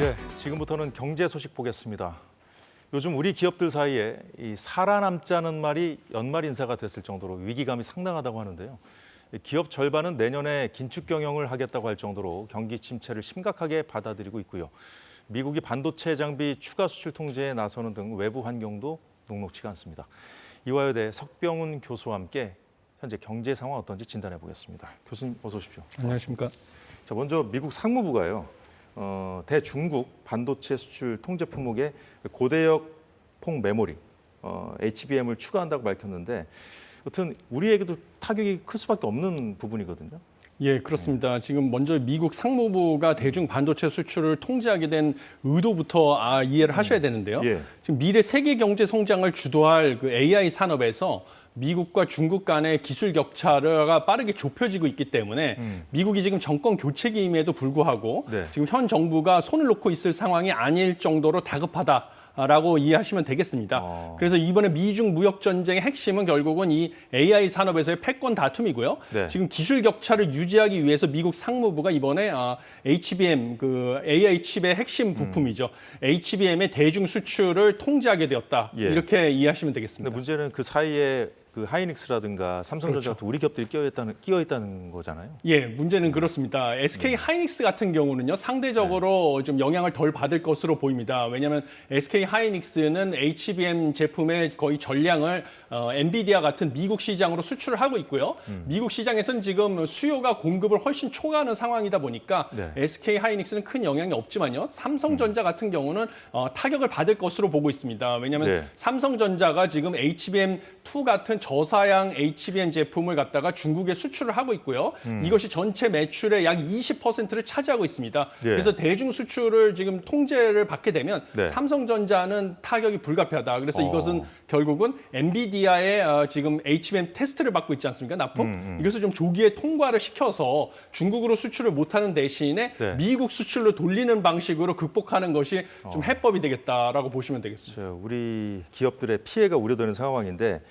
예, 지금부터는 경제 소식 보겠습니다. 요즘 우리 기업들 사이에 이 살아남자는 말이 연말 인사가 됐을 정도로 위기감이 상당하다고 하는데요. 이 기업 절반은 내년에 긴축 경영을 하겠다고 할 정도로 경기 침체를 심각하게 받아들이고 있고요. 미국이 반도체 장비 추가 수출 통제에 나서는 등 외부 환경도 녹록치가 않습니다. 이화여대 석병훈 교수와 함께 현재 경제 상황 어떤지 진단해 보겠습니다. 교수님 어서 오십시오. 안녕하십니까. 자, 먼저 미국 상무부가요. 어, 대중국 반도체 수출 통제 품목에 고대역 폭 메모리 어, HBM을 추가한다고 밝혔는데 여튼 우리에게도 타격이 클 수밖에 없는 부분이거든요. 예, 그렇습니다. 지금 먼저 미국 상무부가 대중 반도체 수출을 통제하게 된 의도부터 아, 이해를 하셔야 되는데요. 예. 지금 미래 세계 경제 성장을 주도할 그 AI 산업에서 미국과 중국 간의 기술 격차가 빠르게 좁혀지고 있기 때문에 미국이 지금 정권 교체기임에도 불구하고 네. 지금 현 정부가 손을 놓고 있을 상황이 아닐 정도로 다급하다. 라고 이해하시면 되겠습니다. 어. 그래서 이번에 미중 무역 전쟁의 핵심은 결국은 이 AI 산업에서의 패권 다툼이고요. 네. 지금 기술 격차를 유지하기 위해서 미국 상무부가 이번에 아, HBM 그 AI 칩의 핵심 부품이죠. HBM의 대중 수출을 통제하게 되었다. 예. 이렇게 이해하시면 되겠습니다. 문제는 그 사이에 그 하이닉스라든가 삼성전자 그렇죠. 같은 우리 기업들이 끼어 있다는 끼어 있다는 거잖아요. 예, 문제는 그렇습니다. SK 하이닉스 같은 경우는요, 상대적으로 좀 영향을 덜 받을 것으로 보입니다. 왜냐하면 SK 하이닉스는 HBM 제품의 거의 전량을 어, 엔비디아 같은 미국 시장으로 수출을 하고 있고요. 미국 시장에서는 지금 수요가 공급을 훨씬 초과하는 상황이다 보니까 네. SK 하이닉스는 큰 영향이 없지만요. 삼성전자 같은 경우는 어, 타격을 받을 것으로 보고 있습니다. 왜냐하면 네. 삼성전자가 지금 HBM2 같은 저사양 HBM 제품을 갖다가 중국에 수출을 하고 있고요. 음. 이것이 전체 매출의 약 20%를 차지하고 있습니다. 예. 그래서 대중 수출을 지금 통제를 받게 되면 네. 삼성전자는 타격이 불가피하다. 그래서 어. 이것은 결국은 엔비디아의 어, 지금 HBM 테스트를 받고 있지 않습니까? 납품 음, 이것을 좀 조기에 통과를 시켜서 중국으로 수출을 못하는 대신에 네. 미국 수출로 돌리는 방식으로 극복하는 것이 좀 어. 해법이 되겠다라고 보시면 되겠습니다. 저 우리 기업들의 피해가 우려되는 상황인데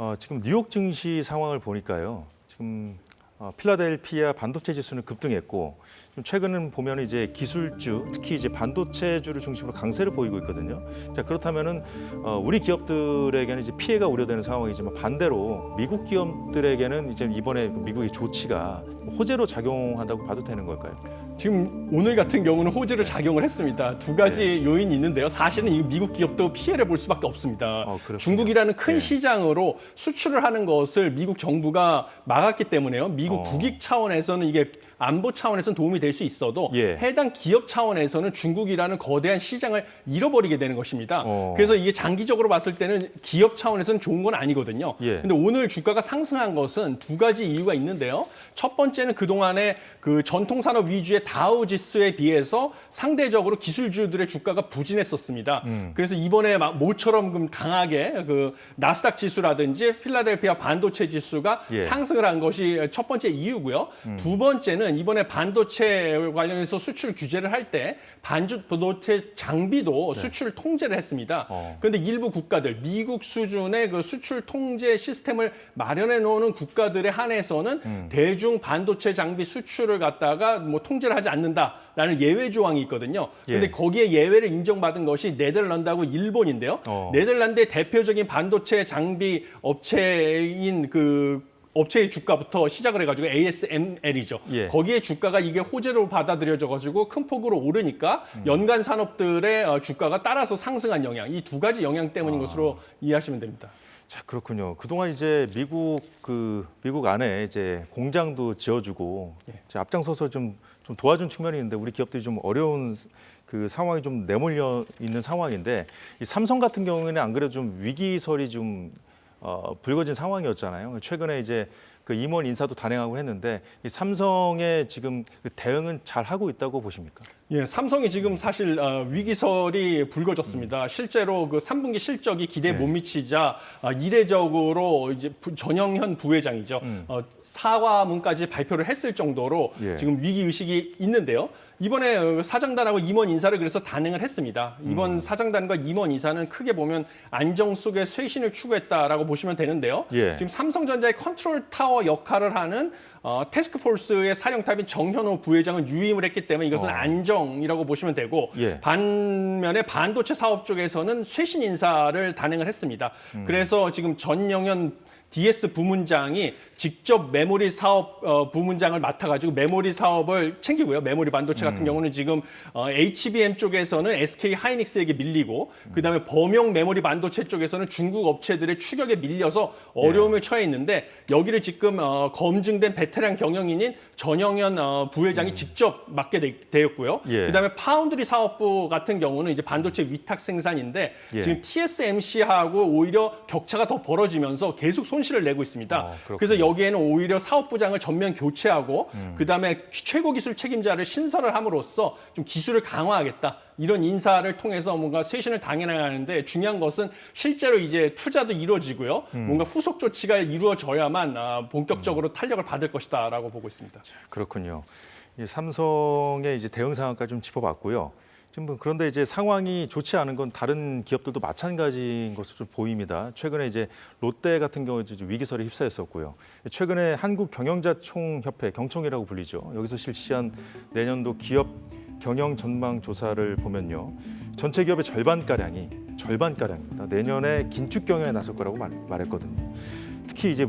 어, 지금 뉴욕 증시 상황을 보니까요. 지금 어, 필라델피아 반도체 지수는 급등했고 좀 최근은 보면 이제 기술주 특히 이제 반도체주를 중심으로 강세를 보이고 있거든요. 자 그렇다면은 어, 우리 기업들에게는 이제 피해가 우려되는 상황이지만 반대로 미국 기업들에게는 이제 이번에 그 미국의 조치가 호재로 작용한다고 봐도 되는 걸까요? 지금 오늘 같은 경우는 호재를 작용을 했습니다. 두 가지 네. 요인이 있는데요. 사실은 이 미국 기업도 피해를 볼 수밖에 없습니다. 어. 중국이라는 큰 네. 시장으로 수출을 하는 것을 미국 정부가 막았기 때문에요. 미국 어. 국익 차원에서는 이게 안보 차원에서는 도움이 될 수 있어도 예. 해당 기업 차원에서는 중국이라는 거대한 시장을 잃어버리게 되는 것입니다. 어. 그래서 이게 장기적으로 봤을 때는 기업 차원에서는 좋은 건 아니거든요. 예. 근데 오늘 주가가 상승한 것은 두 가지 이유가 있는데요. 첫 번째는 그동안에 그 전통 산업 위주의 다우 지수에 비해서 상대적으로 기술주들의 주가가 부진했었습니다. 음. 그래서 이번에 막 모처럼 좀 강하게 그 나스닥 지수라든지 필라델피아 반도체 지수가 예. 음. 상승을 한 것이 첫 번째 이유고요. 두 번째는 이번에 반도체 관련해서 수출 규제를 할 때 반도체 장비도 수출 통제를 했습니다. 네. 어. 그런데 일부 국가들 미국 수준의 그 수출 통제 시스템을 마련해 놓는 국가들에 한해서는 음. 대중 반도체 장비 수출을 갖다가 뭐 통제를 하지 않는다라는 예외 조항이 있거든요. 그런데 예. 거기에 예외를 인정받은 것이 네덜란드하고 일본인데요. 어. 네덜란드의 대표적인 반도체 장비 업체인 그 업체의 주가부터 시작을 해가지고 ASML이죠. 예. 거기에 주가가 이게 호재로 받아들여져가지고 큰 폭으로 오르니까 음. 연간 산업들의 어, 주가가 따라서 상승한 영향, 이 두 가지 영향 아. 때문인 것으로 이해하시면 됩니다. 자 그렇군요. 그동안 이제 미국 그 미국 안에 이제 공장도 지어주고 예. 이제 앞장서서 좀, 좀 도와준 측면이 있는데 우리 기업들이 좀 어려운 그 상황이 좀 내몰려 있는 상황인데 이 삼성 같은 경우에는 안 그래도 좀 위기설이 좀 어, 불거진 상황이었잖아요. 최근에 이제 그 임원 인사도 단행하고 했는데 이 삼성의 지금 그 대응은 잘 하고 있다고 보십니까? 예, 삼성이 지금 사실 어, 위기설이 불거졌습니다. 실제로 그 3분기 실적이 기대에 네. 못 미치자 어, 이례적으로 이제 부- 전영현 부회장이죠. 음. 어, 사과문까지 발표를 했을 정도로 예. 지금 위기 의식이 있는데요. 이번에 어, 사장단하고 임원 인사를 그래서 단행을 했습니다. 이번 음. 사장단과 임원 인사는 크게 보면 안정 속의 쇄신을 추구했다라고 보시면 되는데요. 예. 지금 삼성전자의 컨트롤 타워 역할을 하는 어, 테스크포스의 사령탑인 정현호 부회장은 유임을 했기 때문에 이것은 어. 안정이라고 보시면 되고 예. 반면에 반도체 사업 쪽에서는 쇄신 인사를 단행을 했습니다. 음. 그래서 지금 전영현 DS 부문장이 직접 메모리 사업 어, 부문장을 맡아가지고 메모리 사업을 챙기고요. 메모리 반도체 음. 같은 경우는 지금 어, HBM 쪽에서는 SK 하이닉스에게 밀리고 그다음에 범용 메모리 반도체 쪽에서는 중국 업체들의 추격에 밀려서 어려움을 처해 있는데 여기를 지금 어, 검증된 베테랑 경영인인 전영현 어, 부회장이 직접 맡게 되, 되었고요. 음. 예. 그다음에 파운드리 사업부 같은 경우는 이제 반도체 위탁 생산인데 예. 지금 TSMC하고 오히려 격차가 더 벌어지면서 계속 손 실을 내고 있습니다. 어, 그렇군요. 그래서 여기에는 오히려 사업부장을 전면 교체하고 음. 그다음에 최고 기술 책임자를 신설을 함으로써 좀 기술을 강화하겠다. 이런 인사를 통해서 뭔가 쇄신을 당해나가는데 중요한 것은 실제로 이제 투자도 이루어지고요. 음. 뭔가 후속 조치가 이루어져야만 아, 본격적으로 탄력을 받을 것이다라고 보고 있습니다. 그렇군요. 이 삼성의 이제 대응 상황까지 좀 짚어봤고요. 지금 뭐 그런데 이제 상황이 좋지 않은 건 다른 기업들도 마찬가지인 것으로 좀 보입니다. 최근에 이제 롯데 같은 경우 이제 위기설에 휩싸였었고요. 최근에 한국 경영자총협회 경총이라고 불리죠. 여기서 실시한 내년도 기업 경영 전망 조사를 보면요. 전체 기업의 절반 가량이 절반 가량입니다. 내년에 긴축 경영에 나설 거라고 말, 말했거든요. 특히 이제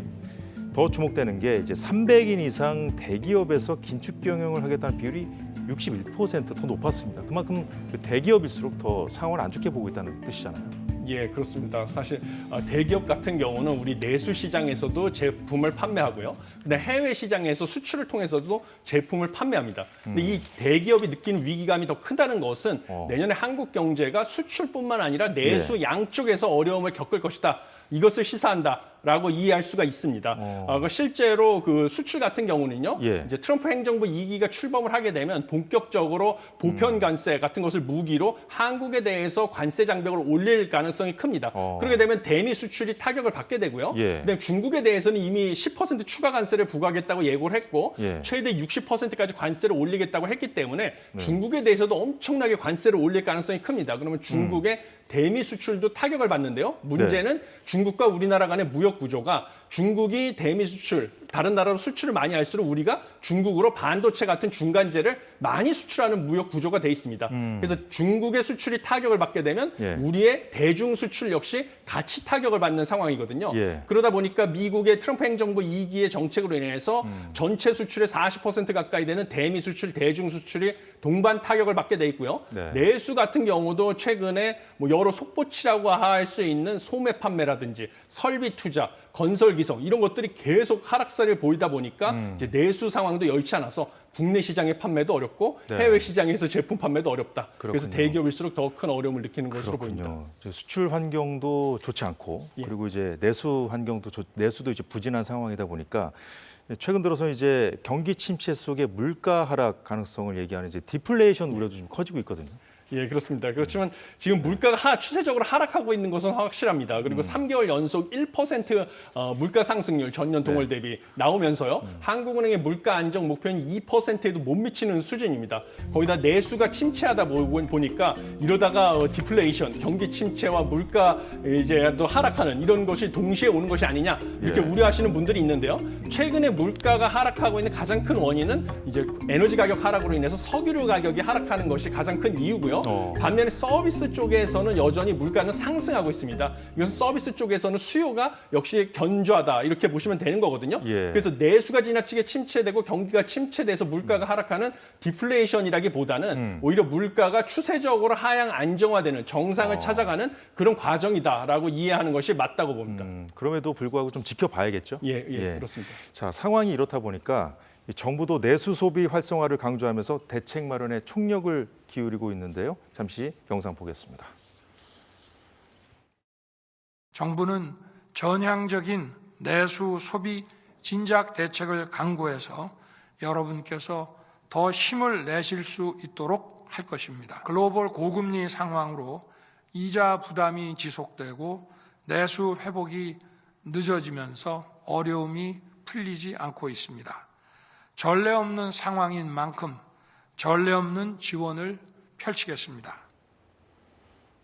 더 주목되는 게 이제 300인 이상 대기업에서 긴축 경영을 하겠다는 비율이 61%더 높았습니다. 그만큼 그 대기업일수록 더 상황을 안 좋게 보고 있다는 뜻이잖아요. 예, 그렇습니다. 사실 어, 대기업 같은 경우는 우리 내수 시장에서도 제품을 판매하고요. 근데 해외 시장에서 수출을 통해서도 제품을 판매합니다. 근데 이 대기업이 느끼는 위기감이 더 크다는 것은 음. 어. 내년에 한국 경제가 수출뿐만 아니라 내수 양쪽에서 어려움을 겪을 것이다. 이것을 시사한다라고 이해할 수가 있습니다. 어. 어, 그 실제로 그 수출 같은 경우는요. 예. 이제 트럼프 행정부 2기가 출범을 하게 되면 본격적으로 음. 보편 관세 같은 것을 무기로 한국에 대해서 관세 장벽을 올릴 가능성이 큽니다. 어. 그렇게 되면 대미 수출이 타격을 받게 되고요. 예. 그다음에 중국에 대해서는 이미 10% 추가 관세를 부과하겠다고 예고를 했고 예. 최대 60%까지 관세를 올리겠다고 했기 때문에 네. 중국에 대해서도 엄청나게 관세를 올릴 가능성이 큽니다. 그러면 중국의 음. 대미 수출도 타격을 받는데요. 문제는 중국과 우리나라 간의 무역 구조가 중국이 대미 수출, 다른 나라로 수출을 많이 할수록 우리가 중국으로 반도체 같은 중간재를 많이 수출하는 무역 구조가 돼 있습니다. 그래서 중국의 수출이 타격을 받게 되면 예. 우리의 대중 수출 역시 같이 타격을 받는 상황이거든요. 예. 그러다 보니까 미국의 트럼프 행정부 2기의 정책으로 인해서 음. 전체 수출의 40% 가까이 되는 대미 수출, 대중 수출이 동반 타격을 받게 돼 있고요. 네. 내수 같은 경우도 최근에 뭐 여러 속보치라고 할 수 있는 소매 판매라든지 설비 투자, 건설 기성 이런 것들이 계속 하락세를 보이다 보니까 음. 이제 내수 상황도 여의치 않아서 국내 시장의 판매도 어렵고 네. 해외 시장에서 제품 판매도 어렵다. 그래서 그렇군요. 대기업일수록 더 큰 어려움을 느끼는 것으로 보입니다. 그렇군요. 이제 수출 환경도 좋지 않고 예. 그리고 이제 내수 환경도 좋- 내수도 이제 부진한 상황이다 보니까 최근 들어서 이제 경기 침체 속에 물가 하락 가능성을 얘기하는 이제 디플레이션 우려도 좀 커지고 있거든요. 예, 그렇습니다. 그렇지만 지금 물가가 하, 추세적으로 하락하고 있는 것은 확실합니다. 음. 그리고 3개월 연속 1% 어, 물가 상승률 전년 동월 네. 대비 나오면서요. 음. 한국은행의 물가 안정 목표는 2%에도 못 미치는 수준입니다. 거기다 내수가 침체하다 보- 보니까 이러다가 어, 디플레이션, 경기 침체와 물가 이제 또 하락하는 이런 것이 동시에 오는 것이 아니냐 이렇게 예. 우려하시는 분들이 있는데요. 최근에 물가가 하락하고 있는 가장 큰 원인은 이제 에너지 가격 하락으로 인해서 석유류 가격이 하락하는 것이 가장 큰 이유고요. 어. 반면에 서비스 쪽에서는 여전히 물가는 상승하고 있습니다. 이것은 서비스 쪽에서는 수요가 역시 견조하다 이렇게 보시면 되는 거거든요. 예. 그래서 내수가 지나치게 침체되고 경기가 침체돼서 물가가 하락하는 디플레이션이라기보다는 오히려 물가가 추세적으로 하향 안정화되는 정상을 어. 찾아가는 그런 과정이다라고 이해하는 것이 맞다고 봅니다. 음, 그럼에도 불구하고 좀 지켜봐야겠죠. 예, 예, 그렇습니다. 자 상황이 이렇다 보니까 이 정부도 내수 소비 활성화를 강조하면서 대책 마련에 총력을 기울이고 있는데요. 잠시 영상 보겠습니다. 정부는 전향적인 내수 소비 진작 대책을 강구해서 여러분께서 더 힘을 내실 수 있도록 할 것입니다. 글로벌 고금리 상황으로 이자 부담이 지속되고 내수 회복이 늦어지면서 어려움이 풀리지 않고 있습니다. 전례 없는 상황인 만큼 전례 없는 지원을 펼치겠습니다.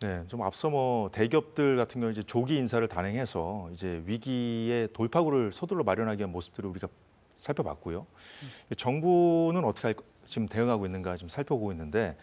네, 좀 앞서 뭐 대기업들 같은 경우 이제 조기 인사를 단행해서 이제 위기의 돌파구를 서둘러 마련하기 위한 모습들을 우리가 살펴봤고요. 정부는 어떻게 지금 대응하고 있는가 좀 살펴보고 있는데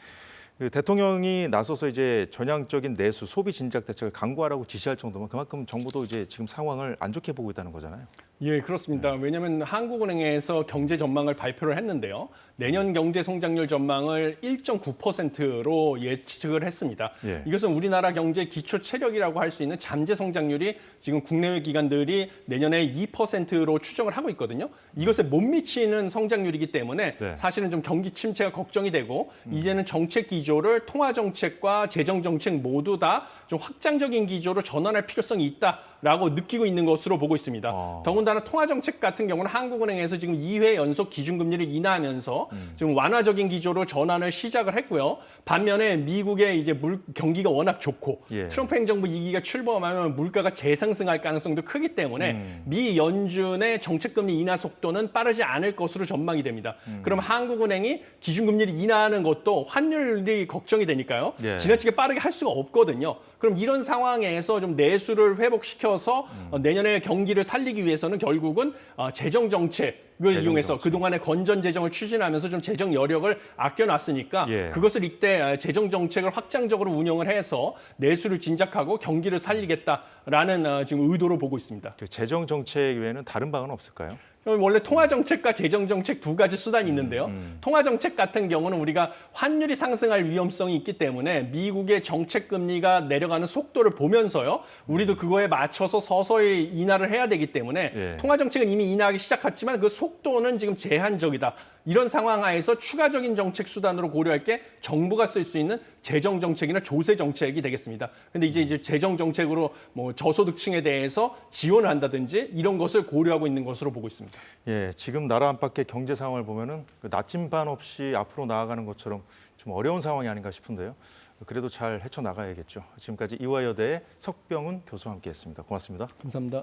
그 대통령이 나서서 이제 전향적인 내수 소비 진작 대책을 강구하라고 지시할 정도면 그만큼 정부도 이제 지금 상황을 안 좋게 보고 있다는 거잖아요. 예, 그렇습니다. 왜냐하면 한국은행에서 경제 전망을 발표를 했는데요. 내년 경제 성장률 전망을 1.9%로 예측을 했습니다. 예. 이것은 우리나라 경제 기초 체력이라고 할 수 있는 잠재 성장률이 지금 국내외 기관들이 내년에 2%로 추정을 하고 있거든요. 이것에 못 미치는 성장률이기 때문에 네. 사실은 좀 경기 침체가 걱정이 되고 이제는 정책 기 조를 통화 정책과 재정 정책 모두 다 좀 확장적인 기조로 전환할 필요성이 있다 라고 느끼고 있는 것으로 보고 있습니다. 어. 더군다나 통화 정책 같은 경우는 한국은행에서 지금 2회 연속 기준금리를 인하하면서 지금 완화적인 기조로 전환을 시작을 했고요. 반면에 미국의 이제 물 경기가 워낙 좋고 예. 트럼프 행정부 이기가 출범하면 물가가 재상승할 가능성도 크기 때문에 미 연준의 정책금리 인하 속도는 빠르지 않을 것으로 전망이 됩니다. 그럼 한국은행이 기준금리를 인하하는 것도 환율이 걱정이 되니까요. 예. 지나치게 빠르게 할 수가 없거든요. 그럼 이런 상황에서 좀 내수를 회복시켜서 어, 내년에 경기를 살리기 위해서는 결국은 어, 재정 재정 이용해서. 그동안의 건전 재정을 추진하면서 좀 재정 여력을 아껴놨으니까 예. 그것을 이때 아, 재정 정책을 확장적으로 운영을 해서 내수를 진작하고 경기를 살리겠다라는 어, 지금 의도로 보고 있습니다. 그 재정 정책 외에는 다른 방안은 없을까요? 원래 통화 정책과 재정 정책 두 가지 수단이 있는데요. 음. 통화 정책 같은 경우는 우리가 환율이 상승할 위험성이 있기 때문에 미국의 정책 금리가 내려가는 속도를 보면서요. 우리도 그거에 맞춰서 서서히 인하를 해야 되기 때문에 예. 통화 정책은 이미 인하하기 시작했지만 그 속도는 지금 제한적이다. 이런 상황 하에서 추가적인 정책 수단으로 고려할 게 정부가 쓸 수 있는 재정 정책이나 조세 정책이 되겠습니다. 근데 이제 이제 재정 정책으로 뭐 저소득층에 대해서 지원을 한다든지 이런 것을 고려하고 있는 것으로 보고 있습니다. 예, 지금 나라 안팎의 경제 상황을 보면은 그 나침반 없이 앞으로 나아가는 것처럼 좀 어려운 상황이 아닌가 싶은데요. 그래도 잘 헤쳐 나가야겠죠. 지금까지 이화여대의 석병훈 교수와 함께했습니다. 고맙습니다. 감사합니다.